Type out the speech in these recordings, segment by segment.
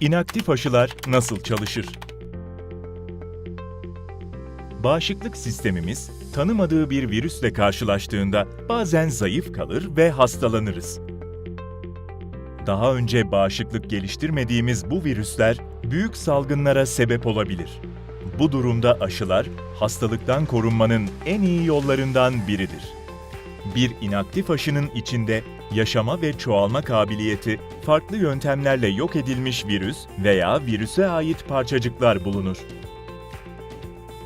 İnaktif aşılar nasıl çalışır? Bağışıklık sistemimiz tanımadığı bir virüsle karşılaştığında bazen zayıf kalır ve hastalanırız. Daha önce bağışıklık geliştirmediğimiz bu virüsler büyük salgınlara sebep olabilir. Bu durumda aşılar hastalıktan korunmanın en iyi yollarından biridir. Bir inaktif aşının içinde yaşama ve çoğalma kabiliyeti farklı yöntemlerle yok edilmiş virüs veya virüse ait parçacıklar bulunur.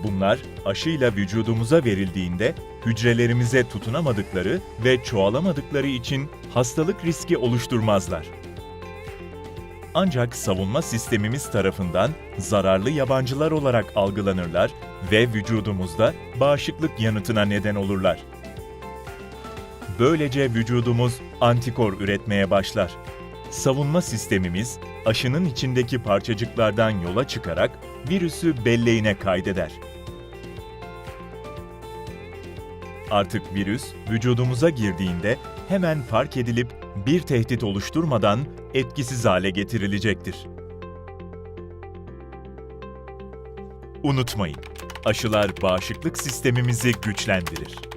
Bunlar aşıyla vücudumuza verildiğinde hücrelerimize tutunamadıkları ve çoğalamadıkları için hastalık riski oluşturmazlar. Ancak savunma sistemimiz tarafından zararlı yabancılar olarak algılanırlar ve vücudumuzda bağışıklık yanıtına neden olurlar. Böylece vücudumuz antikor üretmeye başlar. Savunma sistemimiz aşının içindeki parçacıklardan yola çıkarak virüsü belleğine kaydeder. Artık virüs vücudumuza girdiğinde hemen fark edilip bir tehdit oluşturmadan etkisiz hale getirilecektir. Unutmayın, aşılar bağışıklık sistemimizi güçlendirir.